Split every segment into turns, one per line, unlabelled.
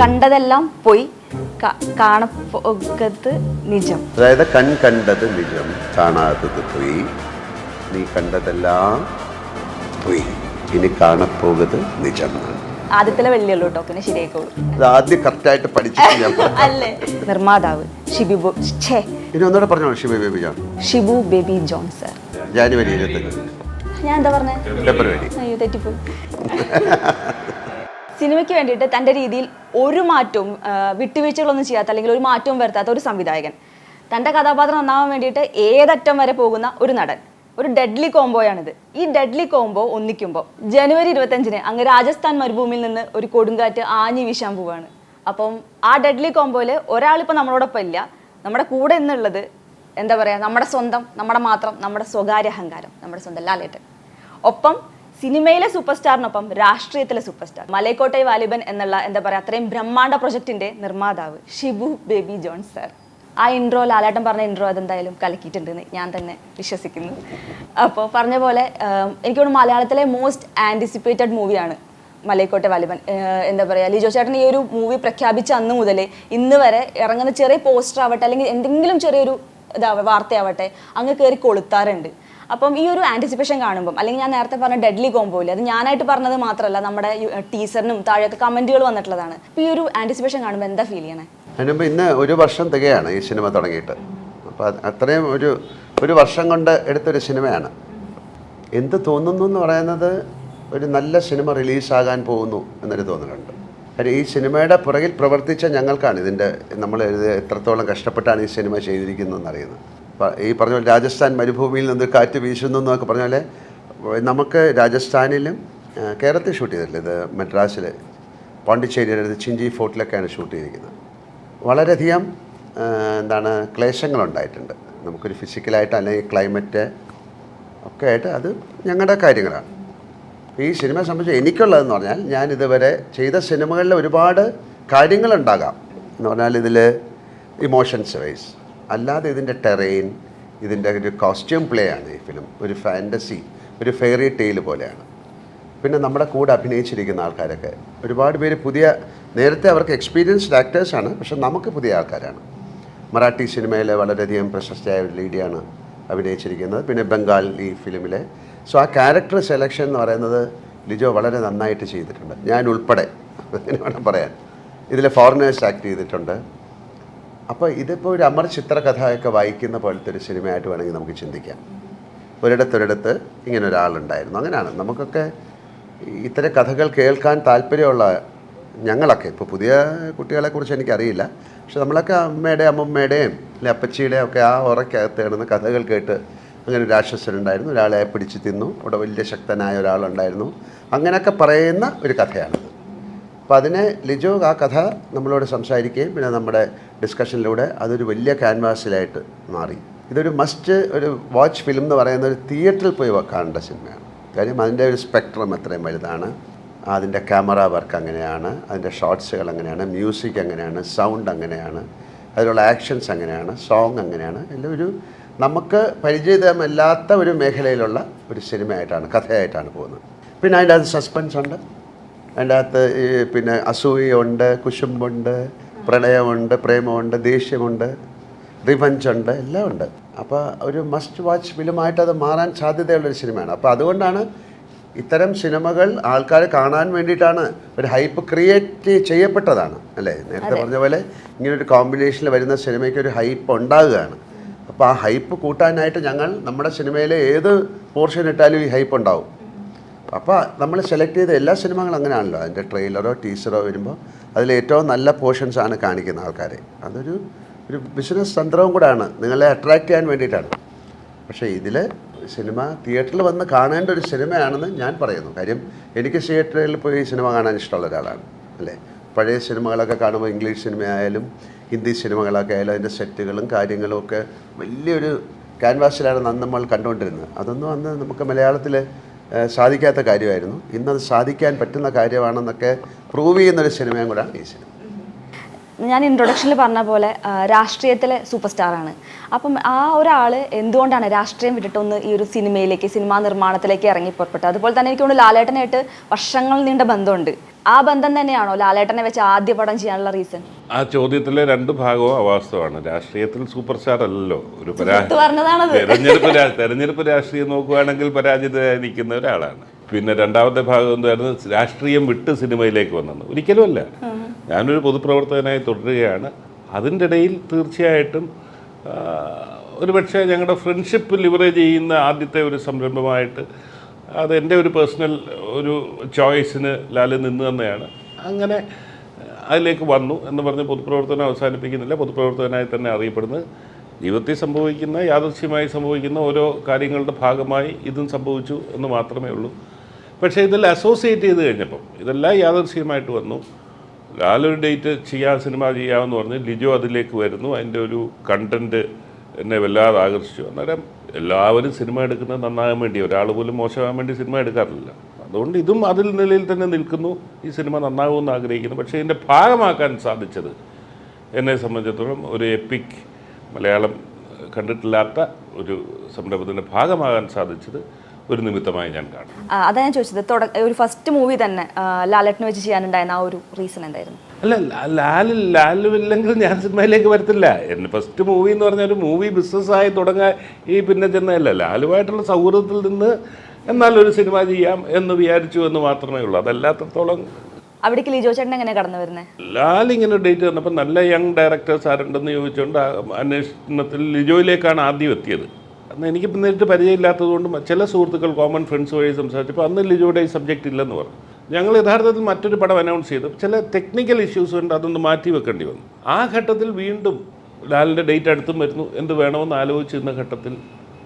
കണ്ടതെല്ലാം പോയി. കാണത്ത് നിജം.
അതായത് കൺ കണ്ടത് നിജം കാണാത്തത് പോയി നീ കണ്ടതെല്ലാം പോയി ഇനി കാണപ്പോകത് നിജം.
ആദ്യത്തിലെ വെള്ളിയുള്ളൂ കേട്ടോ പിന്നെ ശരിയായിക്കോളൂ.
ആദ്യം കറക്റ്റായിട്ട് പഠിച്ചിട്ട് ഞാൻ
അല്ലേ? നിർമ്മാതാവ് ഷിബു ഛേ.
ഇനി ഒന്നുകൂടെ പറഞ്ഞോ ഷിബ ബേബി ജോൺ?
ഷിബു ബേബി ജോൺ സർ.
ജാനുവരി ഇരുപത്തഞ്ച്
ഞാൻ എന്താ പറഞ്ഞത്
ഫെബ്രുവരി.
അയ്യോ തെറ്റിപ്പോയി. സിനിമയ്ക്ക് വേണ്ടിയിട്ട് തന്റെ രീതിയിൽ ഒരു മാറ്റവും വിട്ടുവീഴ്ചകളൊന്നും ചെയ്യാത്ത അല്ലെങ്കിൽ ഒരു മാറ്റവും വരുത്താത്ത ഒരു സംവിധായകൻ. തന്റെ കഥാപാത്രം നന്നാവാൻ വേണ്ടിയിട്ട് ഏതറ്റം വരെ പോകുന്ന ഒരു നടൻ. ഒരു ഡെഡ്ലി കോംബോയാണിത് ഈ ഡെഡ്ലി കോംബോ ഒന്നിക്കുമ്പോൾ ജനുവരി ഇരുപത്തഞ്ചിന് അങ്ങ് രാജസ്ഥാൻ മരുഭൂമിയിൽ നിന്ന് ഒരു കൊടുങ്കാറ്റ് ആഞ്ഞു വീശാൻ പോവാണ്. അപ്പം ആ ഡെഡ്ലി കോംബോയിൽ ഒരാളിപ്പോൾ നമ്മളോടൊപ്പം ഇല്ല. നമ്മുടെ കൂടെ എന്നുള്ളത് എന്താ പറയുക നമ്മുടെ സ്വന്തം നമ്മുടെ മാത്രം നമ്മുടെ സ്വകാര്യ അഹങ്കാരം നമ്മുടെ സ്വന്തം ലാലേട്ടൻ. ഒപ്പം സിനിമയിലെ സൂപ്പർ സ്റ്റാറിനൊപ്പം രാഷ്ട്രീയത്തിലെ സൂപ്പർ സ്റ്റാർ മലയക്കോട്ടെ വാലിബൻ എന്നുള്ള എന്താ പറയുക അത്രയും ബ്രഹ്മാണ്ഡ പ്രൊജക്ടിന്റെ നിർമ്മാതാവ് ഷിബു ബേബി ജോൺ സർ ആ ഇൻട്രോ ലാലാട്ടൻ പറഞ്ഞ ഇൻട്രോ അതെന്തായാലും കലക്കിയിട്ടുണ്ടെന്ന് ഞാൻ തന്നെ വിശ്വസിക്കുന്നു. അപ്പോൾ പറഞ്ഞ പോലെ എനിക്കോട് മലയാളത്തിലെ മോസ്റ്റ് ആന്റിസിപ്പേറ്റഡ് മൂവിയാണ് മലയക്കോട്ടെ വാലിബൻ. എന്താ പറയുക ലിജോ ചേട്ടൻ ഈ ഒരു മൂവി പ്രഖ്യാപിച്ച അന്ന് മുതൽ ഇന്ന് വരെ ഇറങ്ങുന്ന ചെറിയ പോസ്റ്റർ ആവട്ടെ അല്ലെങ്കിൽ എന്തെങ്കിലും ചെറിയൊരു ഇതാവട്ടെ വാർത്തയാവട്ടെ അങ്ങ് കയറി കൊളുത്താറുണ്ട്. അപ്പം ഈ ഒരു ആന്റിസിപ്പേഷൻ കാണുമ്പോൾ അല്ലെങ്കിൽ ഞാൻ നേരത്തെ പറഞ്ഞ ഡെഡ്ലി കോംബോയിൽ അത് ഞാനായിട്ട് പറഞ്ഞത് മാത്രമല്ല നമ്മുടെ ടീച്ചറിനും താഴെയൊക്കെ കമന്റുകൾ വന്നിട്ടുള്ളതാണ്. അപ്പോൾ ഈ ഒരു ആന്റിസിപ്പേഷൻ കാണുമ്പോൾ എന്താ ഫീൽ ചെയ്യണേ?
അതിനുമ്പോൾ ഇന്ന് ഒരു വർഷം തികയാണ് ഈ സിനിമ തുടങ്ങിയിട്ട്. അപ്പോൾ അത് അത്രയും ഒരു ഒരു വർഷം കൊണ്ട് എടുത്തൊരു സിനിമയാണ് എന്ത് തോന്നുന്നു എന്ന് പറയുന്നത് ഒരു നല്ല സിനിമ റിലീസാകാൻ പോകുന്നു എന്നൊരു തോന്നലുണ്ട്. കാര്യം ഈ സിനിമയുടെ പുറകിൽ പ്രവർത്തിച്ച ഞങ്ങൾക്കാണ് ഇതിന്റെ നമ്മൾ എഴുതിയ എത്രത്തോളം കഷ്ടപ്പെട്ടാണ് ഈ സിനിമ ചെയ്തിരിക്കുന്നതെന്ന് അറിയുന്നത്. ഈ പറഞ്ഞ പോലെ രാജസ്ഥാൻ മരുഭൂമിയിൽ നിന്ന് കാറ്റ് വീശുന്നു എന്നൊക്കെ പറഞ്ഞ പോലെ നമുക്ക് രാജസ്ഥാനിലും കേരളത്തിൽ ഷൂട്ട് ചെയ്തിട്ടില്ല ഇത് മദ്രാസിൽ പോണ്ടിച്ചേരിയുടെ അടുത്ത് ചിഞ്ചി ഫോർട്ടിലൊക്കെയാണ് ഷൂട്ട് ചെയ്തിരിക്കുന്നത്. വളരെയധികം എന്താണ് ക്ലേശങ്ങളുണ്ടായിട്ടുണ്ട്. നമുക്കൊരു ഫിസിക്കലായിട്ട് അല്ലെങ്കിൽ ക്ലൈമറ്റ് ഒക്കെ ആയിട്ട് അത് ഞങ്ങളുടെ കാര്യങ്ങളാണ്. ഈ സിനിമയെ സംബന്ധിച്ച് എനിക്കുള്ളതെന്ന് പറഞ്ഞാൽ ഞാൻ ഇതുവരെ ചെയ്ത സിനിമകളിൽ ഒരുപാട് കാര്യങ്ങളുണ്ടാകാം. എന്ന് പറഞ്ഞാൽ ഇതിൽ ഇമോഷൻസ് വൈസ് അല്ലാതെ ഇതിന്റെ ടെറൈൻ ഇതിന്റെ ഒരു കോസ്റ്റ്യൂം പ്ലേ ആണ് ഈ ഫിലിം ഒരു ഫാന്റസി ഒരു ഫെയറി ടെയിൽ പോലെയാണ്. പിന്നെ നമ്മുടെ കൂടെ അഭിനയിച്ചിരിക്കുന്ന ആൾക്കാരൊക്കെ ഒരുപാട് പേര് പുതിയ നേരത്തെ അവർക്ക് എക്സ്പീരിയൻസ്ഡ് ആക്ടേഴ്സാണ് പക്ഷെ നമുക്ക് പുതിയ ആൾക്കാരാണ്. മറാഠി സിനിമയിലെ വളരെയധികം പ്രശസ്തയായ ഒരു ലീഡിയാണ് അഭിനയിച്ചിരിക്കുന്നത് പിന്നെ ബംഗാൾ ഈ ഫിലിമിലെ സോ ആ ക്യാരക്ടർ സെലക്ഷൻ എന്ന് പറയുന്നത് ലിജോ വളരെ നന്നായിട്ട് ചെയ്തിട്ടുണ്ട്. ഞാൻ ഉൾപ്പെടെ അങ്ങനെ വേണം പറയാൻ. ഇതിൽ ഫോറിനേഴ്സ് ആക്ട് ചെയ്തിട്ടുണ്ട്. അപ്പോൾ ഇതിപ്പോൾ ഒരു അമർ ചിത്രകഥയൊക്കെ വായിക്കുന്ന പോലത്തെ ഒരു സിനിമയായിട്ട് വേണമെങ്കിൽ നമുക്ക് ചിന്തിക്കാം. ഒരിടത്തൊരിടത്ത് ഇങ്ങനെ ഒരാളുണ്ടായിരുന്നു. അങ്ങനെയാണ്. നമുക്കൊക്കെ ഇത്തരം കഥകൾ കേൾക്കാൻ താല്പര്യമുള്ള ഞങ്ങളൊക്കെ ഇപ്പോൾ പുതിയ കുട്ടികളെക്കുറിച്ച് എനിക്കറിയില്ല. പക്ഷെ നമ്മളൊക്കെ അമ്മയുടെ അമ്മമ്മയുടെയും അല്ലെ അപ്പച്ചിയുടെയും ഒക്കെ ആ ഉറക്കകത്ത് കിടന്ന് കഥകൾ കേട്ട് അങ്ങനെ ഒരു രാക്ഷസനുണ്ടായിരുന്നു ഒരാളെ പിടിച്ച് തിന്നു. അവിടെ വലിയ ശക്തനായ ഒരാളുണ്ടായിരുന്നു. അങ്ങനെയൊക്കെ പറയുന്ന ഒരു കഥയാണിത്. അപ്പോൾ അതിനെ ലിജോ ആ കഥ നമ്മളോട് സംസാരിക്കുകയും പിന്നെ നമ്മുടെ ഡിസ്കഷനിലൂടെ അതൊരു വലിയ ക്യാൻവാസിലായിട്ട് മാറി. ഇതൊരു മസ്റ്റ് ഒരു വാച്ച് ഫിലിം എന്ന് പറയുന്ന ഒരു തിയേറ്ററിൽ പോയി കാണേണ്ട സിനിമയാണ് കാര്യം അതിന്റെ ഒരു സ്പെക്ട്രം എത്രയും വലുതാണ്. അതിന്റെ ക്യാമറ വർക്ക് അങ്ങനെയാണ്. അതിന്റെ ഷോർട്സുകൾ അങ്ങനെയാണ്. മ്യൂസിക് അങ്ങനെയാണ്. സൗണ്ട് അങ്ങനെയാണ്. അതിലുള്ള ആക്ഷൻസ് അങ്ങനെയാണ്. സോങ് അങ്ങനെയാണ്. എല്ലാം ഒരു നമുക്ക് പരിചിതമല്ലാത്ത ഒരു മേഖലയിലുള്ള ഒരു സിനിമയായിട്ടാണ് കഥയായിട്ടാണ് പോകുന്നത്. പിന്നെ അതിന്റെ അത് സസ്പെൻസ് ഉണ്ട്. അതിന്റെ അകത്ത് ഈ പിന്നെ അസൂയുണ്ട് കുശുമ്പുണ്ട് പ്രണയമുണ്ട് പ്രേമമുണ്ട് ദേഷ്യമുണ്ട് റിവഞ്ച് ഉണ്ട് എല്ലാം ഉണ്ട്. അപ്പോൾ ഒരു മസ്റ്റ് വാച്ച് ഫിലിമായിട്ട് അത് മാറാൻ സാധ്യതയുള്ളൊരു സിനിമയാണ്. അപ്പോൾ അതുകൊണ്ടാണ് ഇത്തരം സിനിമകൾ ആൾക്കാർ കാണാൻ വേണ്ടിയിട്ടാണ് ഒരു ഹൈപ്പ് ക്രിയേറ്റ് ചെയ്യപ്പെട്ടതാണ്. അല്ലേ? നേരത്തെ പറഞ്ഞ പോലെ ഇങ്ങനൊരു കോമ്പിനേഷനിൽ വരുന്ന സിനിമയ്ക്ക് ഒരു ഹൈപ്പ് ഉണ്ടാകുകയാണ്. അപ്പോൾ ആ ഹൈപ്പ് കൂട്ടാനായിട്ട് ഞങ്ങൾ നമ്മുടെ സിനിമയിലെ ഏത് പോർഷൻ ഇട്ടാലും ഈ ഹൈപ്പ് ഉണ്ടാവും. അപ്പോൾ നമ്മൾ സെലക്ട് ചെയ്ത എല്ലാ സിനിമകളും അങ്ങനെയാണല്ലോ. അതിന്റെ ട്രെയിലറോ ടീസറോ വരുമ്പോൾ അതിൽ ഏറ്റവും നല്ല പോർഷൻസ് ആണ് കാണിക്കുന്ന ആൾക്കാരെ. അതൊരു ഒരു ബിസിനസ് തന്ത്രവും കൂടാണ് നിങ്ങളെ അട്രാക്റ്റ് ചെയ്യാൻ വേണ്ടിയിട്ടാണ്. പക്ഷേ ഇതിൽ സിനിമ തിയേറ്ററിൽ വന്ന് കാണേണ്ട ഒരു സിനിമയാണെന്ന് ഞാൻ പറയുന്നു. കാര്യം എനിക്ക് തിയേറ്ററിൽ പോയി സിനിമ കാണാൻ ഇഷ്ടമുള്ള ഒരാളാണ്. അല്ലേ? പഴയ സിനിമകളൊക്കെ കാണുമ്പോൾ ഇംഗ്ലീഷ് സിനിമയായാലും ഹിന്ദി സിനിമകളൊക്കെ ആയാലും അതിന്റെ സെറ്റുകളും കാര്യങ്ങളും ഒക്കെ വലിയൊരു ക്യാൻവാസിലാണ് നമ്മൾ കണ്ടുകൊണ്ടിരുന്നത്. അതൊന്നും അന്ന് നമുക്ക് മലയാളത്തിൽ സാധിക്കാത്ത കാര്യമായിരുന്നു. ഇന്നത് സാധിക്കാൻ പറ്റുന്ന കാര്യമാണെന്നൊക്കെ പ്രൂവ് ചെയ്യുന്നൊരു സിനിമയും കൂടാണ് ഈ സിനിമ.
ഞാൻ ഇൻട്രൊഡക്ഷനിൽ പറഞ്ഞ പോലെ രാഷ്ട്രീയത്തിലെ സൂപ്പർ സ്റ്റാറാണ് അപ്പം ആ ഒരാൾ എന്തുകൊണ്ടാണ് രാഷ്ട്രീയം വിട്ടിട്ടൊന്ന് ഈ ഒരു സിനിമയിലേക്ക് സിനിമാ നിർമ്മാണത്തിലേക്ക് ഇറങ്ങി പുറപ്പെട്ടത്? അതുപോലെ തന്നെ എനിക്ക് ലാലേട്ടനായിട്ട് വർഷങ്ങൾ നീണ്ട ബന്ധമുണ്ട്. ആ ബന്ധം തന്നെയാണോ ലാലേട്ടനെ വെച്ച് ആദ്യ പടം ചെയ്യാനുള്ള റീസൺ
ആ ചോദ്യത്തിലെ രണ്ട് ഭാഗവും അവാസ്തവമാണ്. രാഷ്ട്രീയത്തിൽ സൂപ്പർ സ്റ്റാർ അല്ലല്ലോ. ഒരു തെരഞ്ഞെടുപ്പ് തെരഞ്ഞെടുപ്പ് രാഷ്ട്രീയം നോക്കുകയാണെങ്കിൽ പരാജിതരായിരിക്കുന്ന ഒരാളാണ്. പിന്നെ രണ്ടാമത്തെ ഭാഗം എന്തായിരുന്നു? രാഷ്ട്രീയം വിട്ട് സിനിമയിലേക്ക് വന്നത്. ഒരിക്കലും അല്ല. ഞാനൊരു പൊതുപ്രവർത്തകനായി തുടരുകയാണ്. അതിന്റെ ഇടയിൽ തീർച്ചയായിട്ടും ഒരുപക്ഷെ ഞങ്ങളുടെ ഫ്രണ്ട്ഷിപ്പ് ലിവറേജ് ചെയ്യുന്ന ആദ്യത്തെ ഒരു സംരംഭമായിട്ട് അത് എന്റെ ഒരു പേഴ്സണൽ ഒരു ചോയ്സിന് ലാൽ നിന്ന് തന്നെയാണ്. അങ്ങനെ അതിലേക്ക് വന്നു എന്ന് പറഞ്ഞ് പൊതുപ്രവർത്തനം അവസാനിപ്പിക്കുന്നില്ല. പൊതുപ്രവർത്തകനായി തന്നെ അറിയപ്പെടുന്നു. ജീവിതത്തിൽ സംഭവിക്കുന്ന യാദൃശ്യമായി സംഭവിക്കുന്ന ഓരോ കാര്യങ്ങളുടെ ഭാഗമായി ഇതും സംഭവിച്ചു എന്ന് മാത്രമേ ഉള്ളൂ. പക്ഷേ ഇതിൽ അസോസിയേറ്റ് ചെയ്ത് കഴിഞ്ഞപ്പം ഇതെല്ലാം യാദൃശ്യമായിട്ട് വന്നു. ലാലൊരു ഡേറ്റ് ചെയ്യാൻ സിനിമ ചെയ്യാമെന്ന് പറഞ്ഞ് ലിജോ അതിലേക്ക് വരുന്നു. അതിന്റെ ഒരു കണ്ടന്റ് എന്നെ വല്ലാതെ ആകർഷിച്ചു. അന്നേരം എല്ലാവരും സിനിമ എടുക്കുന്നത് നന്നാകാൻ വേണ്ടി ഒരാൾ പോലും മോശമാകാൻ വേണ്ടി സിനിമ എടുക്കാറില്ല. അതുകൊണ്ട് ഇതും അതിൽ നിലയിൽ തന്നെ നിൽക്കുന്നു. ഈ സിനിമ നന്നാകുമെന്ന് ആഗ്രഹിക്കുന്നു. പക്ഷേ ഇതിന്റെ ഭാഗമാക്കാൻ സാധിച്ചത് എന്നെ സംബന്ധിച്ചിടത്തോളം ഒരു എപ്പിക് മലയാളം കണ്ടിട്ടില്ലാത്ത ഒരു സംരംഭത്തിന്റെ ഭാഗമാകാൻ സാധിച്ചത് ഒരു നിമിത്തമായി ഞാൻ കാണും.
അതാ ഞാൻ ചോദിച്ചത്. ഒരു ഫസ്റ്റ് മൂവി തന്നെ ലാലറ്റിന് വെച്ച് ചെയ്യാനുണ്ടായിരുന്ന ആ ഒരു റീസൺ എന്തായിരുന്നു?
അല്ല ലാൽ ലാൽ ലാലു ഇല്ലെങ്കിൽ ഞാൻ സിനിമയിലേക്ക് വരത്തില്ല. എന്റെ ഫസ്റ്റ് മൂവി എന്ന് പറഞ്ഞാൽ ഒരു മൂവി ബിസിനസ്സായി തുടങ്ങാൻ ഈ പിന്നെ ചെന്നതല്ല. ലാലുമായിട്ടുള്ള സൗഹൃദത്തിൽ നിന്ന് എന്നാൽ ഒരു സിനിമ ചെയ്യാം എന്ന് വിചാരിച്ചു എന്ന് മാത്രമേ ഉള്ളൂ. അതല്ലാത്തത്തോളം
അവിടേക്ക് ലിജോ ചേട്ടൻ എങ്ങനെ കടന്നു വരുന്നത്
ലാൽ ഇങ്ങനെ ഡേറ്റ് തന്നപ്പോൾ നല്ല യങ് ഡയറക്ടേഴ്സ് ആരുണ്ടെന്ന് ചോദിച്ചുകൊണ്ട് അന്വേഷണത്തിൽ ലിജോയിലേക്കാണ് ആദ്യം എത്തിയത്. അന്ന് എനിക്ക് നേരിട്ട് പരിചയമില്ലാത്തതുകൊണ്ട് ചില സുഹൃത്തുക്കൾ കോമൺ ഫ്രണ്ട്സ് വഴി സംസാരിച്ചപ്പോൾ അന്ന് ലിജോയുടെ ഈ സബ്ജക്റ്റ് ഇല്ലെന്ന് പറഞ്ഞു. ഞങ്ങൾ യഥാർത്ഥത്തിൽ മറ്റൊരു പടം അനൗൺസ് ചെയ്തു. ചില ടെക്നിക്കൽ ഇഷ്യൂസ് ഉണ്ട് അതൊന്ന് മാറ്റി വെക്കേണ്ടി വന്നു. ആ ഘട്ടത്തിൽ വീണ്ടും ലാലിന്റെ ഡേറ്റ് അടുത്തും വരുന്നു. എന്ത് വേണമെന്ന് ആലോചിച്ചിരുന്ന ഘട്ടത്തിൽ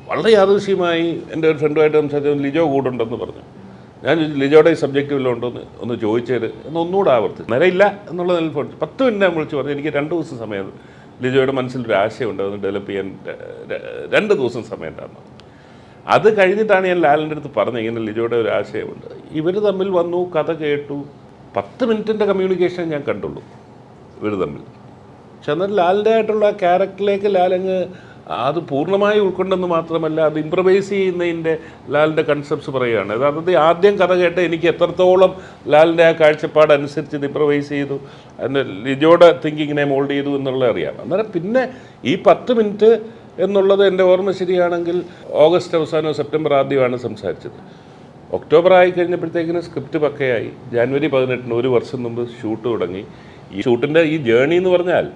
വളരെ യാദൃശ്യമായി എന്റെ ഒരു ഫ്രണ്ടുമായിട്ട് സംസാരിച്ചു ലിജോ കൂടുണ്ടെന്ന് പറഞ്ഞു. ഞാൻ ലിജോയുടെ ഈ സബ്ജക്റ്റ് വല്ലതും ഉണ്ടോ? എന്ന് ഒന്ന് ചോദിച്ചത് എന്ന് ഒന്നുകൂടെ ആവർത്തി നിലയില്ല എന്നുള്ള നിലയിൽ. പത്ത് മിനിറ്റ് ഞാൻ വിളിച്ച് പറഞ്ഞു. എനിക്ക് രണ്ട് ദിവസം സമയം ലിജോയുടെ മനസ്സിലൊരു ഉണ്ട് അതൊന്ന് ഡെവലപ്പ് ചെയ്യാൻ രണ്ട് ദിവസം സമയം തന്നു അത് കഴിഞ്ഞിട്ടാണ് ഞാൻ ലാലിന്റെ അടുത്ത് പറഞ്ഞത്. ഇങ്ങനെ ലിജോയുടെ ഒരു ആശയമുണ്ട്. ഇവർ തമ്മിൽ വന്നു കഥ കേട്ടു. പത്ത് മിനിറ്റിന്റെ കമ്മ്യൂണിക്കേഷൻ ഞാൻ കണ്ടുള്ളൂ ഇവർ തമ്മിൽ. പക്ഷെ എന്നാൽ ലാലിന്റെ ആയിട്ടുള്ള ക്യാരക്ടറിലേക്ക് ലാലങ്ങ് അത് പൂർണമായി ഉൾക്കൊണ്ടെന്ന് മാത്രമല്ല അത് ഇംപ്രവൈസ് ചെയ്യുന്നതിന്റെ ലാലിന്റെ കൺസെപ്റ്റ്സ് പറയുകയാണ്. യഥാർത്ഥത്തിൽ ആദ്യം കഥ കേട്ട് എനിക്ക് എത്രത്തോളം ലാലിന്റെ ആ കാഴ്ചപ്പാട് അനുസരിച്ച് ഇത് ഇംപ്രവൈസ് ചെയ്തു അതിന്റെ ലിജോയുടെ തിങ്കിങ്ങിനെ മോൾഡ് ചെയ്തു എന്നുള്ളത് അറിയാം. അന്നേരം പിന്നെ ഈ പത്ത് മിനിറ്റ് എന്നുള്ളത് എന്റെ ഓർമ്മ ശരിയാണെങ്കിൽ ഓഗസ്റ്റ് അവസാനവും സെപ്റ്റംബർ ആദ്യമാണ് സംസാരിച്ചത്. ഒക്ടോബർ ആയി കഴിഞ്ഞപ്പോഴത്തേക്കിന് സ്ക്രിപ്റ്റ് പക്കയായി. ജാനുവരി പതിനെട്ടിന് ഒരു വർഷം മുമ്പ് ഷൂട്ട് തുടങ്ങി. ഈ ഷൂട്ടിന്റെ ഈ ജേണി എന്ന് പറഞ്ഞാൽ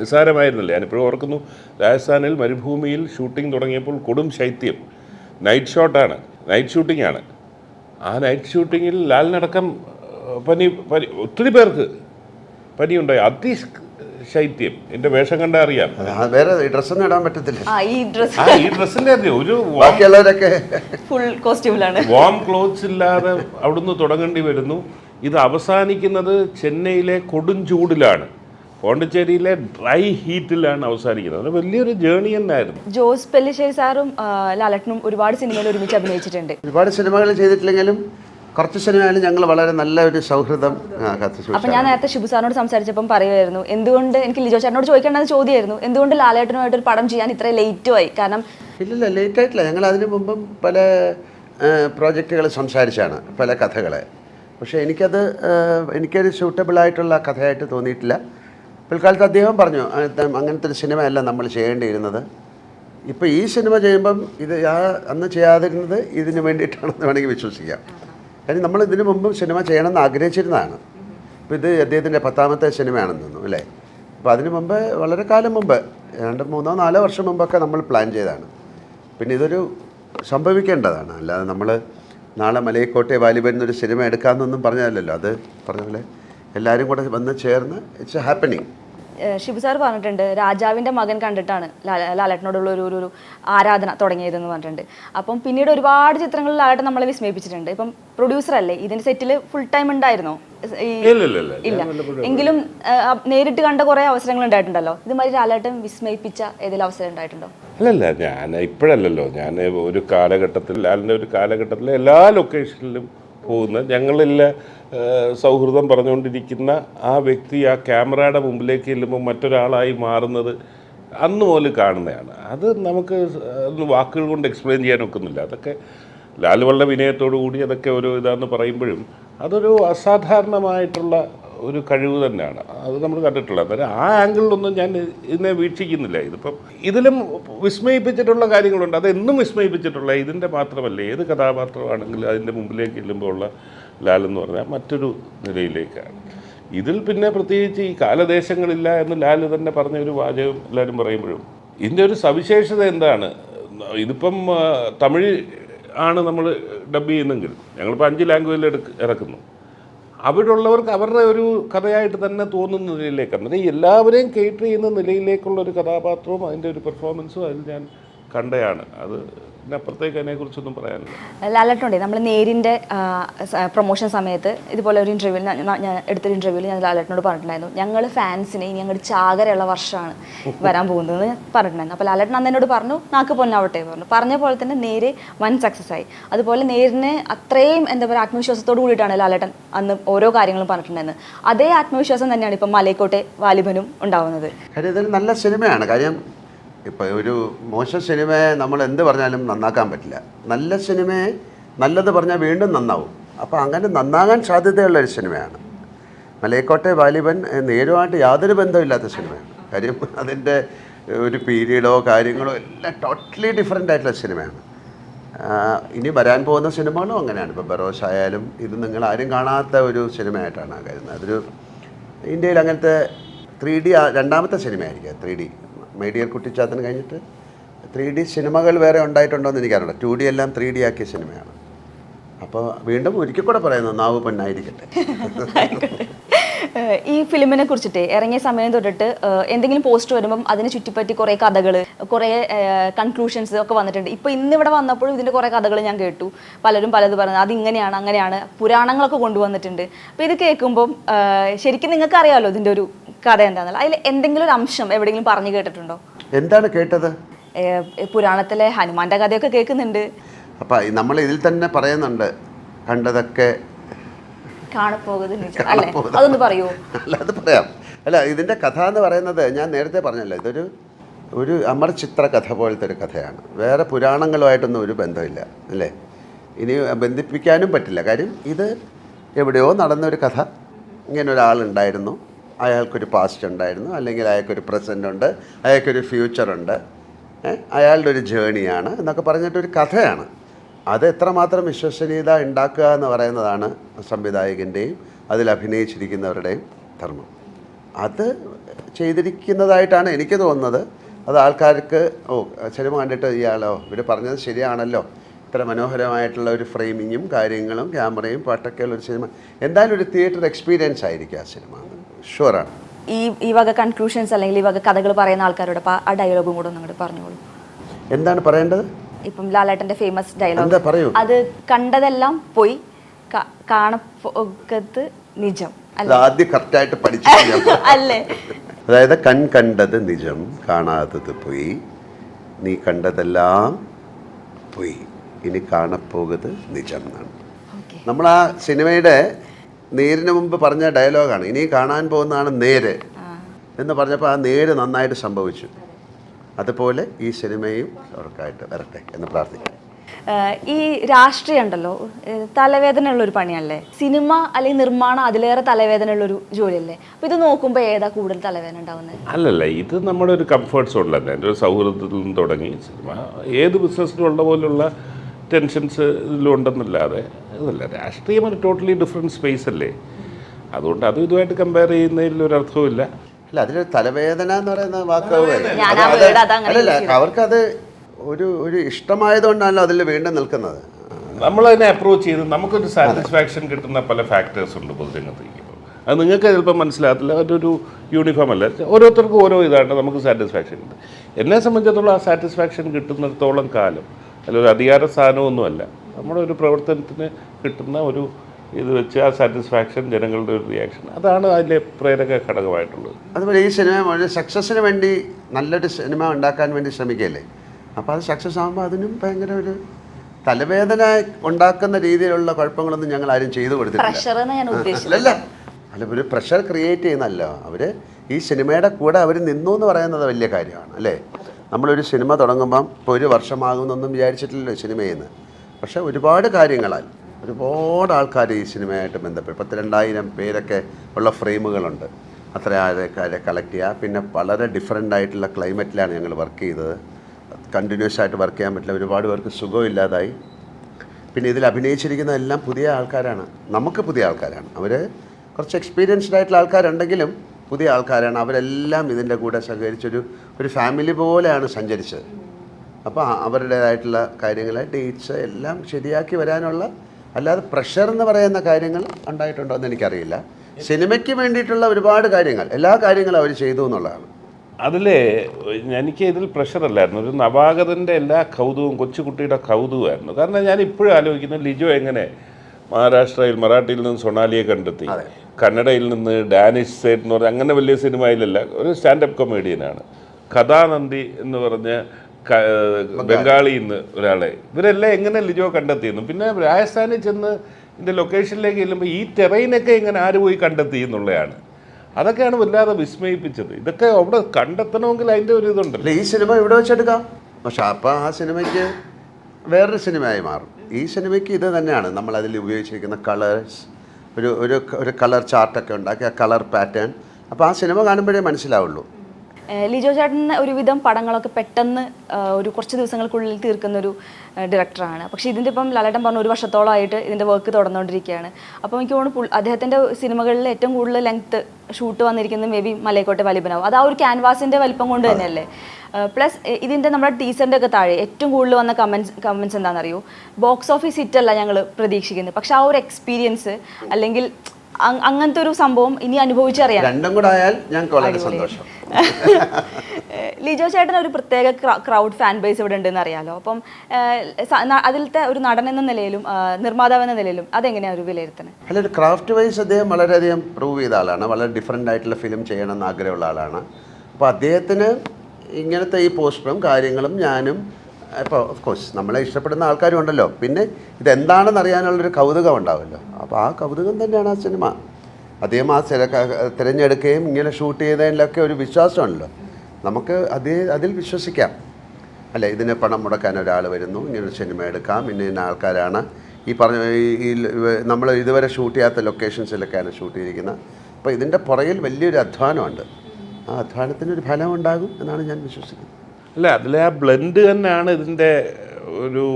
നിസ്സാരമായിരുന്നില്ല? ഞാനിപ്പോഴും ഓർക്കുന്നു രാജസ്ഥാനിൽ മരുഭൂമിയിൽ ഷൂട്ടിംഗ് തുടങ്ങിയപ്പോൾ കൊടും ശൈത്യം. നൈറ്റ് ഷോട്ടാണ് നൈറ്റ് ഷൂട്ടിംഗ് ആണ് ആ നൈറ്റ് ഷൂട്ടിങ്ങിൽ ലാലിനടക്കം പനി പനി ഒത്തിരി പേർക്ക് പനിയുണ്ടായി. അതി ശൈത്യം. എന്റെ വേഷം കണ്ടാ അറിയാം.
വേറെ ഡ്രസ്സൊന്നും ഇടാൻ പറ്റത്തില്ല.
ആ ഈ ഡ്രസ്
ആ ഈ ഡ്രസ്സിന്റെ ഒരു warm-
ബാക്കിയുള്ളവരൊക്കെ
ഫുൾ കോസ്റ്റ്യൂമിലാണ്
വാം ക്ലോത്ത്സ് ഇല്ലാതെ അവിടുന്ന് തുടങ്ങേണ്ടി വരുന്നു. ഇത് അവസാനിക്കുന്നത് ചെന്നൈയിലെ കൊടും ചൂടിലാണ്. പോണ്ടിച്ചേരിയിലെ ഡ്രൈ ഹീറ്റിലാണ് അവസാനിക്കുന്നത്. അത് വലിയൊരു ജേണി തന്നെയായിരുന്നു.
ജോസ് പെല്ലിശ്ശേരി സാറും ആ, ലാലേട്ടനും ഒരുപാട് സിനിമയിൽ ഒരുമിച്ച് അഭിനയിച്ചിട്ടുണ്ട്.
ഒരുപാട് സിനിമകൾ ചെയ്തിട്ടില്ലെങ്കിലും കുറച്ച് സിനിമകളിൽ ഞങ്ങൾ വളരെ നല്ല ഒരു സൗഹൃദം
അപ്പൊ ഞാൻ നേരത്തെ ഷിബു സാറിനോട് സംസാരിച്ചപ്പം പറയുമായിരുന്നു എന്തുകൊണ്ട് എനിക്ക് ലിജോ ചേട്ടനോട് ചോദിക്കേണ്ടത് ചോദ്യമായിരുന്നു എന്തുകൊണ്ട് ലാലേട്ടനുമായിട്ട് ഒരു പടം ചെയ്യാൻ ഇത്ര ലേറ്റ് ആയി? കാരണം
ഇല്ലില്ല ലേറ്റ് ആയിട്ടില്ല. ഞങ്ങൾ അതിനു മുമ്പും പല പ്രോജക്റ്റുകൾ സംസാരിച്ചാണ് പല കഥകളെ. പക്ഷേ എനിക്കത് എനിക്കൊരു സ്യൂട്ടബിൾ ആയിട്ടുള്ള കഥയായിട്ട് തോന്നിയിട്ടില്ല. പിൽക്കാലത്ത് അദ്ദേഹം പറഞ്ഞു അങ്ങനത്തെ ഒരു സിനിമയല്ല നമ്മൾ ചെയ്യേണ്ടിയിരുന്നത്. ഇപ്പോൾ ഈ സിനിമ ചെയ്യുമ്പം ഇത് ആ അന്ന് ചെയ്യാതിരുന്നത് ഇതിന് വേണ്ടിയിട്ടാണെന്ന് വേണമെങ്കിൽ വിശ്വസിക്കാം. കാര്യം നമ്മൾ ഇതിനു മുമ്പും സിനിമ ചെയ്യണമെന്ന് ആഗ്രഹിച്ചിരുന്നതാണ്. ഇപ്പം ഇത് അദ്ദേഹത്തിന്റെ പത്താമത്തെ സിനിമയാണെന്ന് തോന്നുന്നു അല്ലേ? അപ്പോൾ അതിനു മുമ്പ് വളരെ കാലം മുമ്പ് രണ്ട് മൂന്നോ നാലോ വർഷം മുമ്പൊക്കെ നമ്മൾ പ്ലാൻ ചെയ്തതാണ്. പിന്നെ ഇതൊരു സംഭവിക്കേണ്ടതാണ്. അല്ലാതെ നമ്മൾ നാളെ മലയക്കോട്ടെ വാലിബൻ എന്നൊരു സിനിമ എടുക്കാമെന്നൊന്നും പറഞ്ഞതല്ലല്ലോ. അത് പറഞ്ഞ പോലെ എല്ലാവരും കൂടെ വന്ന് ചേർന്ന് ഇറ്റ്സ് ഹാപ്പനിങ്
ഷിബു സാർ പറഞ്ഞിട്ടുണ്ട് രാജാവിന്റെ മകൻ കണ്ടിട്ടാണ് ലാലേട്ടനോടുള്ള ഒരു ഒരു ആരാധന തുടങ്ങിയതെന്ന് പറഞ്ഞിട്ടുണ്ട്. അപ്പം പിന്നീട് ഒരുപാട് ചിത്രങ്ങളിൽ ലാലേട്ടൻ നമ്മളെ വിസ്മയിപ്പിച്ചിട്ടുണ്ട്. ഇപ്പം പ്രൊഡ്യൂസർ അല്ലേ ഇതിന്റെ സെറ്റിൽ ഫുൾ ടൈം ഉണ്ടായിരുന്നോ?
ഇല്ല
എങ്കിലും നേരിട്ട് കണ്ട കുറെ അവസരങ്ങൾ ഉണ്ടായിട്ടുണ്ടല്ലോ. ഇതുമാതിരി ലാലേട്ടൻ വിസ്മയിപ്പിച്ച ഏതെങ്കിലും അവസരം ഉണ്ടായിട്ടുണ്ടോ?
അല്ലല്ല ഞാൻ ഇപ്പോഴല്ലല്ലോ. ഞാൻ ഒരു കാലഘട്ടത്തിൽ ലാലിന്റെ ഒരു കാലഘട്ടത്തിൽ എല്ലാ ലൊക്കേഷനിലും പോകുന്ന ഞങ്ങളില്ല സൗഹൃദം പറഞ്ഞുകൊണ്ടിരിക്കുന്ന ആ വ്യക്തി ആ ക്യാമറയുടെ മുമ്പിലേക്ക് ചെല്ലുമ്പോൾ മറ്റൊരാളായി മാറുന്നത് അന്ന് മുതൽ കാണുന്നതാണ്. അത് നമുക്ക് വാക്കുകൾ കൊണ്ട് എക്സ്പ്ലെയിൻ ചെയ്യാൻ ഒക്കുന്നില്ല. അതൊക്കെ ലാൽ വിനയത്തോടു കൂടി അതൊക്കെ ഒരു ഇതാന്ന് പറയുമ്പോഴും അതൊരു അസാധാരണമായിട്ടുള്ള ഒരു കഴിവ് തന്നെയാണ്. അത് നമ്മൾ കണ്ടിട്ടുള്ളത്. അന്നേരം ആ ആംഗിളിലൊന്നും ഞാൻ ഇതിനെ വീക്ഷിക്കുന്നില്ല. ഇതിപ്പം ഇതിലും വിസ്മയിപ്പിച്ചിട്ടുള്ള കാര്യങ്ങളുണ്ട്. അതെന്നും വിസ്മയിപ്പിച്ചിട്ടുള്ള ഇതിന്റെ മാത്രമല്ല ഏത് കഥാപാത്രമാണെങ്കിലും അതിന്റെ മുമ്പിലേക്ക് ചെല്ലുമ്പോൾ ഉള്ള ലാലെന്ന് പറഞ്ഞാൽ മറ്റൊരു നിലയിലേക്കാണ്. ഇതിൽ പിന്നെ പ്രത്യേകിച്ച് ഈ കാലദേശങ്ങളില്ല എന്ന് ലാൽ തന്നെ പറഞ്ഞ ഒരു വാചകം എല്ലാവരും പറയുമ്പോഴും ഇതിന്റെ ഒരു സവിശേഷത എന്താണ്? ഇതിപ്പം തമിഴ് ആണ് നമ്മൾ ഡബ് ചെയ്യുന്നെങ്കിൽ ഞങ്ങളിപ്പോൾ അഞ്ച് ലാംഗ്വേജിൽ ഇറക്കുന്നു. അവിടെയുള്ളവർക്ക് അവരുടെ ഒരു കഥയായിട്ട് തന്നെ തോന്നുന്ന നിലയിലേക്ക് അന്നേരം എല്ലാവരെയും കേറ്റർ ചെയ്യുന്ന നിലയിലേക്കുള്ള ഒരു കഥാപാത്രവും അതിന്റെ ഒരു പെർഫോമൻസും അതിൽ ഞാൻ കണ്ടയാണ്. അത് ഇതിനപ്പുറത്തേക്ക് അതിനെക്കുറിച്ചൊന്നും പറയാനില്ല.
ലാലേട്ടനുണ്ട് നമ്മൾ നേരിന്റെ പ്രൊമോഷൻ സമയത്ത് ഇതുപോലെ ഒരു ഇന്റർവ്യൂവിൽ ഞാൻ എടുത്തൊരു ഇന്റർവ്യൂവിൽ ഞാൻ ലാലട്ടിനോട് പറഞ്ഞിട്ടുണ്ടായിരുന്നു. ഞങ്ങൾ ഫാൻസിനെ ഇനി ഞങ്ങളുടെ ചാകരയുള്ള വർഷമാണ് വരാൻ പോകുന്നത് പറഞ്ഞിട്ടുണ്ടായിരുന്നു. അപ്പോൾ ലാലട്ടൻ അന്ന് എന്നോട് പറഞ്ഞു നാക്ക് പൊന്നാവട്ടെ എന്ന് പറഞ്ഞു. പറഞ്ഞ പോലെ തന്നെ നേര് വൻ സക്സസ് ആയി. അതുപോലെ നേരിന് അത്രയും എന്താ പറയുക ആത്മവിശ്വാസത്തോട് കൂടിയിട്ടാണ് ലാലട്ടൻ അന്ന് ഓരോ കാര്യങ്ങളും പറഞ്ഞിട്ടുണ്ടായിരുന്നത്. അതേ ആത്മവിശ്വാസം തന്നെയാണ് ഇപ്പം മലയക്കോട്ടെ വാലിബനും ഉണ്ടാവുന്നത്.
കാര്യം ഇതൊരു നല്ല സിനിമയാണ്. കാര്യം ഇപ്പോൾ ഒരു മോശം സിനിമയെ നമ്മൾ എന്ത് പറഞ്ഞാലും നന്നാക്കാൻ പറ്റില്ല. നല്ല സിനിമയെ നല്ലത് പറഞ്ഞാൽ വീണ്ടും നന്നാവും. അപ്പോൾ അങ്ങനെ നന്നാകാൻ സാധ്യതയുള്ള ഒരു സിനിമയാണ്. മലയക്കോട്ടെ വാലിബൻ നേരുമായിട്ട് യാതൊരു ബന്ധമില്ലാത്ത സിനിമയാണ്. കാര്യം അതിന്റെ ഒരു പീരീഡോ കാര്യങ്ങളോ എല്ലാം ടോട്ടലി ഡിഫറെന്റ് ആയിട്ടുള്ള സിനിമയാണ്. ഇനി വരാൻ പോകുന്ന സിനിമകളും അങ്ങനെയാണ്. ഇപ്പോൾ ബറോസ് ആയാലും ഇത് നിങ്ങൾ ആരും കാണാത്ത ഒരു സിനിമയായിട്ടാണ് കരുതുന്നത്. അതൊരു ഇന്ത്യയിൽ അങ്ങനത്തെ ത്രീ ഡി രണ്ടാമത്തെ സിനിമയായിരിക്കും ത്രീ ഡി മൈഡിയർ കുട്ടിച്ചാത്തിന് കഴിഞ്ഞിട്ട് ത്രീ ഡി സിനിമകൾ വേറെ ഉണ്ടായിട്ടുണ്ടോ എന്ന് എനിക്കറിയില്ല. ടു ഡി എല്ലാം ത്രീ ഡി ആക്കിയ സിനിമയാണ്. അപ്പോൾ വീണ്ടും ഒരിക്കൽ കൂടെ പറയുന്നു നാവ്
പെണ്ണായിരിക്കട്ടെ ഈ ഫിലിമിനെ കുറിച്ചിട്ട് ഇറങ്ങിയ സമയം തൊട്ടിട്ട് എന്തെങ്കിലും പോസ്റ്റ് വരുമ്പം അതിനെ ചുറ്റിപ്പറ്റി കുറേ കഥകൾ കുറേ കൺക്ലൂഷൻസ് ഒക്കെ വന്നിട്ടുണ്ട്. ഇപ്പോൾ ഇന്ന് ഇവിടെ വന്നപ്പോഴും ഇതിന്റെ കുറേ കഥകൾ ഞാൻ കേട്ടു. പലരും പലത് പറഞ്ഞു അത് ഇങ്ങനെയാണ് അങ്ങനെയാണ്. പുരാണങ്ങളൊക്കെ കൊണ്ടുവന്നിട്ടുണ്ട്. അപ്പോൾ ഇത് കേൾക്കുമ്പം ശരിക്കും നിങ്ങൾക്ക് അറിയാമല്ലോ ഇതിന്റെ ഒരു കഥ എന്താണെന്നല്ല അതിൽ എന്തെങ്കിലും ഒരു അംശം എവിടെയെങ്കിലും പറഞ്ഞു കേട്ടിട്ടുണ്ടോ?
എന്താണ് കേട്ടത്?
പുരാണത്തിലെ ഹനുമാന്റെ കഥയൊക്കെ കേൾക്കുന്നുണ്ട്.
അപ്പൊ നമ്മൾ ഇതിൽ തന്നെ പറയുന്നുണ്ട്. കണ്ടതൊക്കെ
അതൊന്ന്
അല്ല അത് പറയാം. അല്ല ഇതിന്റെ കഥ എന്ന് പറയുന്നത് ഞാൻ നേരത്തെ പറഞ്ഞല്ലോ ഇതൊരു ഒരു അമർ ചിത്ര കഥ പോലത്തെ ഒരു കഥയാണ്. വേറെ പുരാണങ്ങളുമായിട്ടൊന്നും ഒരു ബന്ധമില്ല അല്ലേ? ഇനി ബന്ധിപ്പിക്കാനും പറ്റില്ല. കാര്യം ഇത് എവിടെയോ നടന്നൊരു കഥ. ഇങ്ങനെ ഒരാളുണ്ടായിരുന്നു. അയാൾക്കൊരു പാസ്റ്റ് ഉണ്ടായിരുന്നു. അല്ലെങ്കിൽ അയാൾക്കൊരു പ്രസന്റ് ഉണ്ട്. അയാൾക്കൊരു ഫ്യൂച്ചറുണ്ട് അയാളുടെ ഒരു ജേണിയാണ് എന്നൊക്കെ പറഞ്ഞിട്ടൊരു കഥയാണ്. അത് എത്രമാത്രം വിശ്വസനീയത ഉണ്ടാക്കുക എന്ന് പറയുന്നതാണ് സംവിധായകന്റെയും അതിൽ അഭിനയിച്ചിരിക്കുന്നവരുടെയും ധർമ്മം. അത് ചെയ്തിരിക്കുന്നതായിട്ടാണ് എനിക്ക് തോന്നുന്നത്. അത് ആൾക്കാർക്ക് ഓ സിനിമ കണ്ടിട്ട് ഇയാളോ ഇവർ പറഞ്ഞത് ശരിയാണല്ലോ. ഇത്ര മനോഹരമായിട്ടുള്ള ഒരു ഫ്രെയിമിങ്ങും കാര്യങ്ങളും ക്യാമറയും പാട്ടൊക്കെയുള്ള ഒരു സിനിമ എന്തായാലും ഒരു തിയേറ്റർ എക്സ്പീരിയൻസ് ആയിരിക്കും ആ സിനിമ ഷുവറാണ്
ഈ ഈ വക കൺക്ലൂഷൻസ് അല്ലെങ്കിൽ ഈ വക കഥകൾ പറയുന്ന ആൾക്കാരോട് അപ്പോൾ ആ ഡയലോഗും കൂടെ ഒന്നും കൂടെ പറഞ്ഞോളൂ.
എന്താണ് പറയേണ്ടത്?
ഇപ്പം ലാലേട്ടന്റെ ഫേമസ് ഡയലോഗ്
എന്താ പറയൂ?
അത് കണ്ടതെല്ലാം പോയി. ക- കാണപ്പോകത്ത് നിജം. അല്ല?
ആദ്യം കറക്റ്റായിട്ട് പഠിച്ചു
അല്ലേ?
അതായത് കൺ കണ്ടത് നിജം കാണാത്തത് പോയി. നീ കണ്ടതെല്ലാം പോയി. ഇനി കാണപ്പോകത് നിജം എന്നാണ്.
ഓക്കെ.
നമ്മൾ ആ സിനിമയുടെ നേരിന് മുമ്പ് പറഞ്ഞ ഡയലോഗാണ് ഇനി കാണാൻ പോകുന്നതാണ് നേര്. എന്ന് പറഞ്ഞപ്പോൾ ആ നേര് നന്നായിട്ട് സംഭവിച്ചു. അതുപോലെ ഈ സിനിമയും അവർക്കായിട്ട് വരട്ടെ എന്ന് പ്രാർത്ഥിക്കാം
ഈ രാഷ്ട്രീയം ഉണ്ടല്ലോ തലവേദന ഉള്ളൊരു പണിയല്ലേ? സിനിമ അല്ലെങ്കിൽ നിർമ്മാണം അതിലേറെ തലവേദന ഉള്ളൊരു ജോലിയല്ലേ? അപ്പൊ ഇത് നോക്കുമ്പോൾ ഏതാ കൂടുതൽ തലവേദന ഉണ്ടാവുന്നത്
അല്ലല്ല ഇത് നമ്മുടെ ഒരു കംഫർട്ട് സോണിലല്ലേ എന്റെ ഒരു സൗഹൃദത്തിൽ നിന്ന് തുടങ്ങി. സിനിമ ഏത് ബിസിനസ്സിലും ഉള്ള പോലുള്ള ടെൻഷൻസ് ഇതിലുണ്ടെന്നല്ലാതെ ഇതല്ല രാഷ്ട്രീയം ഒരു ടോട്ടലി ഡിഫറെന്റ് സ്പേസ് അല്ലേ? അതുകൊണ്ട് അതും ഇതുമായിട്ട് കമ്പയർ ചെയ്യുന്നതിൽ ഒരു അർത്ഥവുമില്ല
അല്ല അതിലൊരു തലവേദന എന്ന് പറയുന്ന വാക്ക്
ചെയ്തു.
അവർക്കത് ഒരു ഒരു ഇഷ്ടമായതുകൊണ്ടാണല്ലോ അതിൽ വീണ്ടും നിൽക്കുന്നത്.
നമ്മൾ അതിനെ അപ്രോച്ച് ചെയ്ത് നമുക്കൊരു സാറ്റിസ്ഫാക്ഷൻ കിട്ടുന്ന പല ഫാക്ടേഴ്സ് ഉണ്ട് പൊതുരംഗത്തേക്ക് അത് നിങ്ങൾക്ക് ചിലപ്പോൾ മനസ്സിലാകത്തില്ല. അതൊരു യൂണിഫോം അല്ല. ഓരോരുത്തർക്കും ഓരോ ഇതാണ് നമുക്ക് സാറ്റിസ്ഫാക്ഷൻ ഉണ്ട് എന്നെ സംബന്ധിച്ചിടത്തോളം ആ സാറ്റിസ്ഫാക്ഷൻ കിട്ടുന്നിടത്തോളം കാലം അതിലൊരു അധികാര സ്ഥാനമൊന്നുമല്ല. നമ്മുടെ ഒരു പ്രവർത്തനത്തിന് കിട്ടുന്ന ഒരു ഇത് വെച്ച് ആ സാറ്റിസ്ഫാക്ഷൻ ജനങ്ങളുടെ ഒരു റിയാക്ഷൻ അതാണ് അതിലെ പ്രേരക ഘടകമായിട്ടുള്ളത്.
അതുപോലെ ഈ സിനിമ വളരെ സക്സസ്സിന് വേണ്ടി നല്ലൊരു സിനിമ ഉണ്ടാക്കാൻ വേണ്ടി ശ്രമിക്കുകയല്ലേ അപ്പോൾ അത് സക്സസ് ആകുമ്പോൾ അതിനും ഭയങ്കര ഒരു തലവേദന ഉണ്ടാക്കുന്ന രീതിയിലുള്ള കുഴപ്പങ്ങളൊന്നും ഞങ്ങൾ ആരും ചെയ്തു കൊടുത്തിട്ടില്ല.
പ്രഷർ എന്ന് ഞാൻ ഉദ്ദേശിച്ചത്.
അല്ലല്ല. അല്ല ഒരു പ്രഷർ ക്രിയേറ്റ് ചെയ്യുന്നല്ലോ അവർ ഈ സിനിമയുടെ കൂടെ അവർ നിന്നു എന്ന് പറയുന്നത് വലിയ കാര്യമാണ് അല്ലേ? നമ്മളൊരു സിനിമ തുടങ്ങുമ്പം ഇപ്പോൾ ഒരു വർഷമാകുമെന്നൊന്നും വിചാരിച്ചിട്ടില്ലല്ലോ സിനിമ ചെയ്യുന്നത് പക്ഷേ ഒരുപാട് കാര്യങ്ങളാൽ ഒരുപാട് ആൾക്കാർ ഈ സിനിമയായിട്ട് ബന്ധപ്പെട്ട് പത്ത് രണ്ടായിരം പേരൊക്കെ ഉള്ള ഫ്രെയിമുകളുണ്ട്. അത്ര ആൾക്കാരെ കളക്ട് ചെയ്യുക പിന്നെ വളരെ ഡിഫറെന്റ് ആയിട്ടുള്ള ക്ലൈമറ്റിലാണ് ഞങ്ങൾ വർക്ക് ചെയ്തത്. കണ്ടിന്യൂസ് ആയിട്ട് വർക്ക് ചെയ്യാൻ പറ്റില്ല. ഒരുപാട് പേർക്ക് സുഖമില്ലാതായി പിന്നെ ഇതിൽ അഭിനയിച്ചിരിക്കുന്ന എല്ലാം പുതിയ ആൾക്കാരാണ്. നമുക്ക് പുതിയ ആൾക്കാരാണ്. അവർ കുറച്ച് എക്സ്പീരിയൻസ്ഡ് ആയിട്ടുള്ള ആൾക്കാരുണ്ടെങ്കിലും പുതിയ ആൾക്കാരാണ്. അവരെല്ലാം ഇതിന്റെ കൂടെ സഹകരിച്ചൊരു ഒരു ഫാമിലി പോലെയാണ് സഞ്ചരിച്ചത്. അപ്പോൾ അവരുടേതായിട്ടുള്ള കാര്യങ്ങൾ ഡേറ്റ്സ് എല്ലാം ശരിയാക്കി വരാനുള്ള അല്ലാതെ പ്രഷർ എന്ന് പറയുന്ന കാര്യങ്ങൾ ഉണ്ടായിട്ടുണ്ടോ എന്ന് എനിക്കറിയില്ല. സിനിമയ്ക്ക് വേണ്ടിയിട്ടുള്ള ഒരുപാട് കാര്യങ്ങൾ എല്ലാ കാര്യങ്ങളും അവർ ചെയ്തു എന്നുള്ളതാണ്.
അതിലെ എനിക്ക് ഇതിൽ പ്രഷറല്ലായിരുന്നു ഒരു നവാഗതന്റെ എല്ലാ കൗതുകവും കൊച്ചുകുട്ടിയുടെ കൗതുകമായിരുന്നു. കാരണം ഞാൻ ഇപ്പോഴും ആലോചിക്കുന്നത് ലിജോ എങ്ങനെ മഹാരാഷ്ട്രയിൽ മറാഠിയിൽ നിന്ന് സൊണാലിയെ കണ്ടെത്തി. കന്നഡയിൽ നിന്ന് ഡാനിഷ് സൈഡ് എന്ന് പറഞ്ഞ അങ്ങനെ വലിയ സിനിമയിലല്ല ഒരു സ്റ്റാൻഡപ്പ് കൊമേഡിയനാണ്. കഥാനന്ദി എന്ന് പറഞ്ഞ ബംഗാളിയിൽ നിന്ന് ഒരാളെ. ഇവരെല്ലാം എങ്ങനെ ലിജോ കണ്ടെത്തിയെന്നും പിന്നെ രാജസ്ഥാനിൽ ചെന്ന് ഇതിന്റെ ലൊക്കേഷനിലേക്ക് ചെല്ലുമ്പോൾ ഈ ടെറൈനൊക്കെ ഇങ്ങനെ ആര് പോയി കണ്ടെത്തി എന്നുള്ളതാണ്. അതൊക്കെയാണ് വല്ലാതെ വിസ്മയിപ്പിച്ചത്. ഇതൊക്കെ അവിടെ കണ്ടെത്തണമെങ്കിൽ അതിന്റെ ഒരു ഇതുണ്ടല്ലോ.
അല്ല ഈ സിനിമ ഇവിടെ വെച്ചെടുക്കാം? പക്ഷെ അപ്പോൾ ആ സിനിമയ്ക്ക് വേറൊരു സിനിമയായി മാറും. ഈ സിനിമയ്ക്ക് ഇത് തന്നെയാണ് നമ്മൾ അതിൽ ഉപയോഗിച്ചിരിക്കുന്ന കളേഴ്സ് ഒരു ഒരു ഒരു കളർ ചാർട്ടൊക്കെ ഉണ്ടാക്കി ആ കളർ പാറ്റേൺ. അപ്പോൾ ആ സിനിമ കാണുമ്പോഴേ മനസ്സിലാവുള്ളൂ.
ലിജോ ചേട്ടൻ ഒരുവിധം പടങ്ങളൊക്കെ പെട്ടെന്ന് ഒരു കുറച്ച് ദിവസങ്ങൾക്കുള്ളിൽ തീർക്കുന്ന ഒരു ഡയറക്ടറാണ് പക്ഷേ ഇതിന്റെ ഇപ്പം ലാലേട്ടൻ പറഞ്ഞ ഒരു വർഷത്തോളമായിട്ട് ഇതിന്റെ വർക്ക് തുടർന്നുകൊണ്ടിരിക്കുകയാണ് അപ്പോൾ എനിക്ക് തോന്നുന്നു അദ്ദേഹത്തിന്റെ സിനിമകളിൽ ഏറ്റവും കൂടുതൽ ലെങ്ത്ത് ഷൂട്ട് വന്നിരിക്കുന്നത് മേ ബി മലയക്കോട്ടെ വലിപ്പനാവും. അത് ആ ഒരു ക്യാൻവാസിന്റെ വലിപ്പം കൊണ്ട് തന്നെയല്ലേ? പ്ലസ് ഇതിന്റെ നമ്മുടെ ടീച്ചറിന്റെ ഒക്കെ താഴെ ഏറ്റവും കൂടുതൽ വന്ന കമൻസ് കമൻസ് എന്താണെന്നറിയോ? ബോക്സ് ഓഫീസ് ഹിറ്റല്ല ഞങ്ങൾ പ്രതീക്ഷിക്കുന്നത്. പക്ഷേ ആ ഒരു എക്സ്പീരിയൻസ് അല്ലെങ്കിൽ അങ്ങനത്തെ ഒരു സംഭവം ഇനി അനുഭവിച്ചറിയാം.
രണ്ടും കൂടെ ആയാൽ ഞങ്ങൾക്ക് വളരെ സന്തോഷം.
ലിജോ ചേട്ടൻ ഒരു പ്രത്യേക ക്രൗഡ് ഫാൻ ബേസ് ഇവിടെ ഉണ്ടെന്ന് അറിയാലോ. അപ്പം അതിലത്തെ ഒരു നടൻ എന്ന നിലയിലും നിർമ്മാതാവ് എന്ന നിലയിലും അതെങ്ങനെയാണ് ഒരു വിലയിരുത്തുന്നത്
അല്ല ഒരു ക്രാഫ്റ്റ് വൈസ് അദ്ദേഹം വളരെയധികം പ്രൂവ് ചെയ്ത ആളാണ്. വളരെ ഡിഫറെന്റ് ആയിട്ടുള്ള ഫിലിം ചെയ്യണമെന്ന് ആഗ്രഹമുള്ള ആളാണ്. അപ്പോൾ അദ്ദേഹത്തിന് ഇങ്ങനത്തെ ഈ പോസ്റ്ററും കാര്യങ്ങളും ഞാനും ഇപ്പോൾ ഓഫ് കോഴ്സ് നമ്മളെ ഇഷ്ടപ്പെടുന്ന ആൾക്കാരും ഉണ്ടല്ലോ. പിന്നെ ഇതെന്താണെന്ന് അറിയാനുള്ളൊരു കൗതുകം ഉണ്ടാവുമല്ലോ അപ്പോൾ ആ കൗതുകം തന്നെയാണ് ആ സിനിമ. അദ്ദേഹം ആ സിര തിരഞ്ഞെടുക്കുകയും ഇങ്ങനെ ഷൂട്ട് ചെയ്തതിലൊക്കെ ഒരു വിശ്വാസമാണല്ലോ നമുക്ക് അതേ അതിൽ വിശ്വസിക്കാം. അല്ല ഇതിനെ പണം മുടക്കാൻ ഒരാൾ വരുന്നു ഇങ്ങനൊരു സിനിമ എടുക്കാം ഇന്ന ഇന്ന ആൾക്കാരാണ്. ഈ പറഞ്ഞ ഈ നമ്മൾ ഇതുവരെ ഷൂട്ട് ചെയ്യാത്ത ലൊക്കേഷൻസിലൊക്കെയാണ് ഷൂട്ട് ചെയ്തിരിക്കുന്നത്. അപ്പോൾ ഇതിന്റെ പുറകിൽ വലിയൊരു അധ്വാനമുണ്ട്. ആ അധ്വാനത്തിനൊരു ഫലം ഉണ്ടാകും എന്നാണ് ഞാൻ വിശ്വസിക്കുന്നത്.
അല്ല അതിലെ ആ ബ്ലെൻഡ് തന്നെയാണ് ഇതിന്റെ ഒരു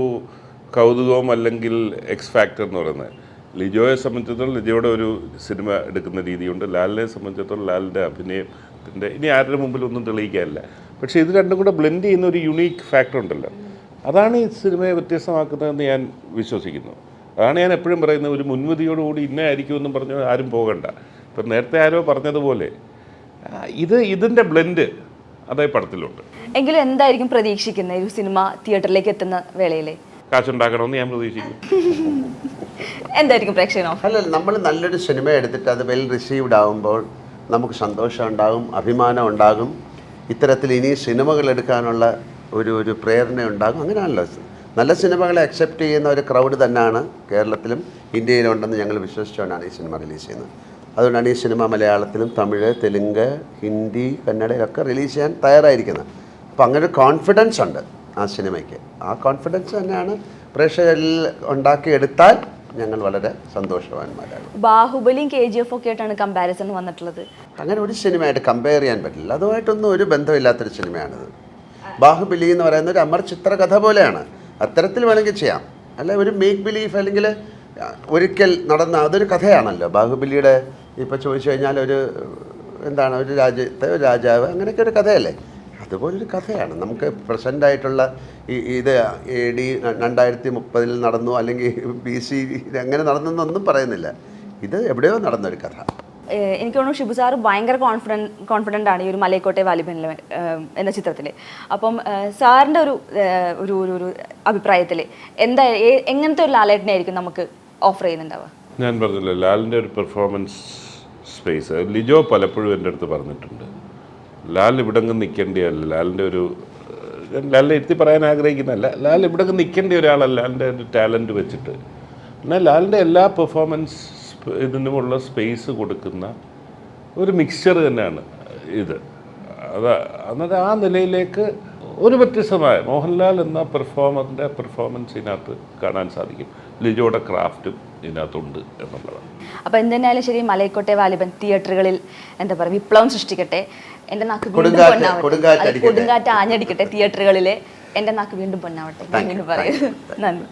കൗതുകവും അല്ലെങ്കിൽ എക്സ് ഫാക്ടർ എന്ന് പറയുന്നത്. ലിജോയെ സംബന്ധിച്ചിടത്തോളം ലിജോയുടെ ഒരു സിനിമ എടുക്കുന്ന രീതിയുണ്ട്. ലാലിനെ സംബന്ധിച്ചിടത്തോളം ലാലിന്റെ അഭിനയത്തിന്റെ ഇനി ആരുടെ മുമ്പിൽ ഒന്നും തെളിയിക്കാനില്ല. പക്ഷേ ഇത് രണ്ടും കൂടെ ബ്ലെൻഡ് ചെയ്യുന്ന ഒരു യുണീക്ക് ഫാക്ടർ ഉണ്ടല്ലോ. അതാണ് ഈ സിനിമയെ വ്യത്യസ്തമാക്കുന്നതെന്ന് ഞാൻ വിശ്വസിക്കുന്നു. അതാണ് ഞാൻ എപ്പോഴും പറയുന്നത് ഒരു മുൻവിധിയോടുകൂടി ഇന്ന ആയിരിക്കുമെന്നും പറഞ്ഞ് ആരും പോകണ്ട. ഇപ്പം നേരത്തെ ആരോ പറഞ്ഞതുപോലെ ഇത് ഇതിന്റെ ബ്ലെൻഡ് അതേ പടത്തിലുണ്ട്.
എങ്കിലും എന്തായിരിക്കും പ്രതീക്ഷിക്കുന്നത് ഒരു സിനിമ തിയേറ്ററിലേക്ക് എത്തുന്ന വേളയിൽ
കാശുണ്ടാക്കണമെന്ന് ഞാൻ പ്രതീക്ഷിക്കുന്നു.
എന്തായിരിക്കും പ്രേക്ഷകനോ
അല്ല നമ്മൾ നല്ലൊരു സിനിമ എടുത്തിട്ട് അത് വെൽ റിസീവ്ഡ് ആകുമ്പോൾ നമുക്ക് സന്തോഷം ഉണ്ടാകും അഭിമാനം ഉണ്ടാകും. ഇത്തരത്തിൽ ഇനി സിനിമകൾ എടുക്കാനുള്ള ഒരു ഒരു പ്രേരണ ഉണ്ടാകും. അങ്ങനെയാണല്ലോ. നല്ല സിനിമകളെ അക്സെപ്റ്റ് ചെയ്യുന്ന ഒരു ക്രൗഡ് തന്നെയാണ് കേരളത്തിലും ഇന്ത്യയിലും ഉണ്ടെന്ന് ഞങ്ങൾ വിശ്വസിച്ചുകൊണ്ടാണ് ഈ സിനിമ റിലീസ് ചെയ്യുന്നത്. അതുകൊണ്ടാണ് ഈ സിനിമ മലയാളത്തിലും തമിഴ് തെലുങ്ക് ഹിന്ദി കന്നഡയിലൊക്കെ റിലീസ് ചെയ്യാൻ തയ്യാറായിരിക്കുന്നത്. അപ്പോൾ അങ്ങനെ ഒരു കോൺഫിഡൻസ് ഉണ്ട്. ആ സിനിമയ്ക്ക്. ആ കോൺഫിഡൻസ് തന്നെയാണ് പ്രേക്ഷകരിൽ ഉണ്ടാക്കിയെടുത്താൽ ഞങ്ങൾ വളരെ സന്തോഷവാന്മാരാണ്
ബാഹുബലിയും കെ ജി എഫ് ഒക്കെ ആയിട്ടാണ് കമ്പാരിസൺ വന്നിട്ടുള്ളത്.
അങ്ങനെ ഒരു സിനിമയായിട്ട് കമ്പയർ ചെയ്യാൻ പറ്റില്ല. അതുമായിട്ടൊന്നും ഒരു ബന്ധമില്ലാത്തൊരു സിനിമയാണിത്. ബാഹുബലി എന്ന് പറയുന്ന ഒരു അമർ ചിത്രകഥ പോലെയാണ്. അത്തരത്തിൽ വേണമെങ്കിൽ ചെയ്യാം. അല്ല ഒരു മേക്ക് ബിലീഫ് അല്ലെങ്കിൽ ഒരിക്കൽ നടന്ന അതൊരു കഥയാണല്ലോ. ബാഹുബലിയുടെ ഇപ്പോൾ ചോദിച്ചു കഴിഞ്ഞാൽ ഒരു എന്താണ് ഒരു രാജ്യത്തെ ഒരു രാജാവ് അങ്ങനെയൊക്കെ ഒരു കഥയല്ലേ? അതുപോലൊരു കഥയാണ്. നമുക്ക് പ്രസന്റ് ആയിട്ടുള്ള ഈ ഇത് എ ഡി രണ്ടായിരത്തി മുപ്പതിൽ നടന്നു അല്ലെങ്കിൽ ബി സി അങ്ങനെ നടന്നെന്നൊന്നും പറയുന്നില്ല. ഇത് എവിടെയോ നടന്നൊരു കഥ.
എനിക്ക് തോന്നുന്നു ഷിബു സാർ ഭയങ്കര കോൺഫിഡന്റ് കോൺഫിഡന്റ് ആണ് ഈ ഒരു മലയക്കോട്ടെ വാലിബനിൽ എന്ന ചിത്രത്തിൽ അപ്പം സാറിന്റെ ഒരു ഒരു ഒരു അഭിപ്രായത്തിൽ എന്താ എങ്ങനത്തെ ഒരു ലാലേട്ടനായിരിക്കും നമുക്ക് ഓഫർ ചെയ്യുന്നുണ്ടാവുക?
ഞാൻ പറഞ്ഞില്ല ലാലിന്റെ ഒരു പെർഫോമൻസ് സ്പേസ് ലിജോ പലപ്പോഴും എന്റെ അടുത്ത് പറഞ്ഞിട്ടുണ്ട്. ലാൽ ഇവിടങ്ങ് നിൽക്കേണ്ടിയല്ല ലാലിന്റെ ഒരു ലാലിനെ എത്തി പറയാൻ ആഗ്രഹിക്കുന്നതല്ല ലാൽ ഇവിടെ നിൽക്കേണ്ട ഒരാളല്ല ലാലിന്റെ ഒരു ടാലന്റ് വെച്ചിട്ട്. പിന്നെ ലാലിന്റെ എല്ലാ പെർഫോമൻസ് ഇതിനുമുള്ള സ്പേസ് കൊടുക്കുന്ന ഒരു മിക്സ്ചർ തന്നെയാണ് ഇത്. അത് എന്നിട്ട് ആ നിലയിലേക്ക് ഒരു വ്യത്യസ്തമായ മോഹൻലാൽ എന്ന പെർഫോമറിന്റെ പെർഫോമൻസ് ഇതിനകത്ത് കാണാൻ സാധിക്കും. ലിജോയുടെ ക്രാഫ്റ്റും ഇതിനകത്തുണ്ട് എന്നുള്ളതാണ്.
അപ്പോൾ എന്തായാലും ശരി മലയക്കോട്ടെ വാലിബൻ തിയേറ്ററുകളിൽ എന്താ പറയുക വിപ്ലവം സൃഷ്ടിക്കട്ടെ. എന്റെ നാക്ക് വീണ്ടും പൊന്നാവട്ടെ
കൊടുങ്കാറ്റ്
ആഞ്ഞടിക്കട്ടെ തിയേറ്ററുകളിലെ എന്റെ നാക്ക് വീണ്ടും പൊന്നാവട്ടെ പറയുന്നത്. നന്ദി.